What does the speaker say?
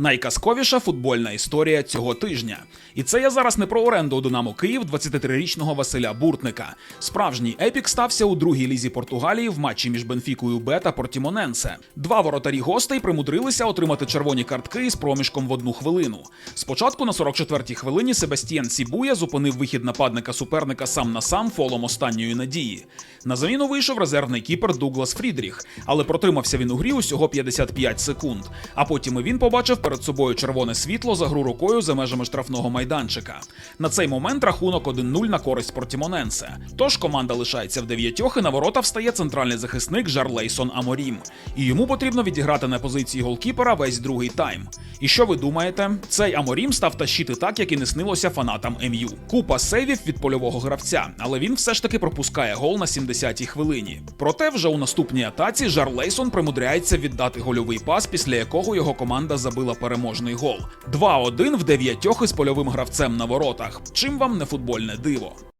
Найказковіша футбольна історія цього тижня. І це я зараз не про оренду у Динамо Київ 23-річного Василя Буртника. Справжній епік стався у другій лізі Португалії в матчі між Бенфікою Б та Портімоненсе. Два воротарі гостей примудрилися отримати червоні картки із проміжком в одну хвилину. Спочатку на 44-й хвилині Себастьєн Сібуя зупинив вихід нападника суперника сам на сам фолом останньої надії. На заміну вийшов резервний кіпер Дуглас Фрідріх, але протримався він у грі усього 55 секунд. А потім і він побачив перед собою червоне світло за гру рукою за межами штрафного майданчика. На цей момент рахунок 1-0 на користь Портімоненсе. Тож команда лишається в дев'ятьох, і на ворота встає центральний захисник Жарлейсон Аморім. І йому потрібно відіграти на позиції голкіпера весь другий тайм. І що ви думаєте? Цей Аморім став тащити так, як і не снилося фанатам МЮ. Купа сейвів від польового гравця, але він все ж таки пропускає гол на 70-й хвилині. Проте вже у наступній атаці Жарлейсон примудряється віддати гольовий пас, після якого його команда забила переможний гол. 2-1 в дев'ятьох із польовим гравцем на воротах. Чим вам не футбольне диво?